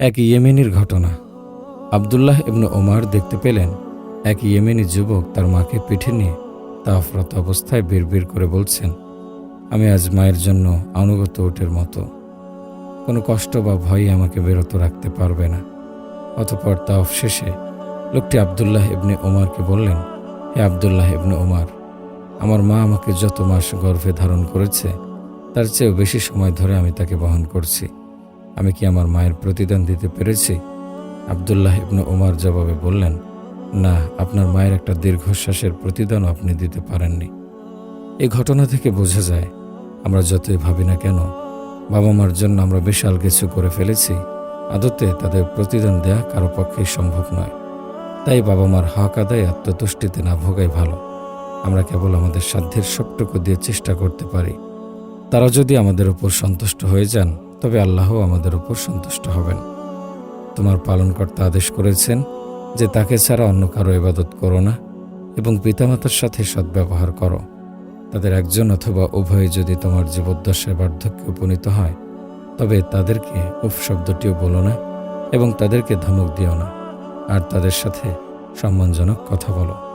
এক ইয়েমেনির ঘটনা। আবদুল্লাহ ইবনু ওমার দেখতে পেলেন, এক ইয়েমেনি যুবক তার মাকে পিঠে নিয়ে তাফরত অবস্থায় বিড়বিড় করে বলছেন, আমি আজ মায়ের জন্য অনুগত উটের মতো। কোনো কষ্ট বা ভয় আমাকে বিরত রাখতে পারবে না। অতপর তাওফ শেষে লোকটি আবদুল্লাহ ইবনে ওমারকে বললেন, হে আবদুল্লাহ ইবনে ওমার, আমার মা আমাকে যত মাস গর্ভে ধারণ করেছে, তার চেয়েও বেশি সময় ধরে আমি তাকে বহন করছি। আমি কি আমার মায়ের প্রতিদান দিতে পেরেছি? আবদুল্লাহ ইবনে ওমার জবাবে বললেন, না, আপনার মায়ের একটা দীর্ঘশ্বাসের প্রতিদানও আপনি দিতে পারেননি। এই ঘটনা থেকে বোঝা যায়, আমরা যতই ভাবি না কেন, বাবা মার জন্য আমরা বিশাল কিছু করে ফেলেছি। আদতে তাদের প্রতিদান দেয়া কারও পক্ষেই সম্ভব নয়। তাই বাবা মার হক আদায় আত্মতুষ্টিতে না ভোগাই ভালো। আমরা কেবল আমাদের সাধ্যের সবটুকু দিয়ে চেষ্টা করতে পারি। তারা যদি আমাদের উপর সন্তুষ্ট হয়ে যান তবে আল্লাহ আমাদের উপর সন্তুষ্ট হবেন। তোমার পালনকর্তা আদেশ করেছেন যে তাকে ছাড়া অন্য কারও ইবাদত করো না এবং পিতামাতার সাথে সদ্ব্যবহার করো। তাদের একজন অথবা উভয়ে যদি তোমার জীবদ্দশায় বার্ধক্যে উপনীত হয়, তবে তাদেরকে উফ শব্দটিও বলো না এবং তাদেরকে ধমক দিও না। আর তাদের সাথে সম্মানজনক কথা বলো।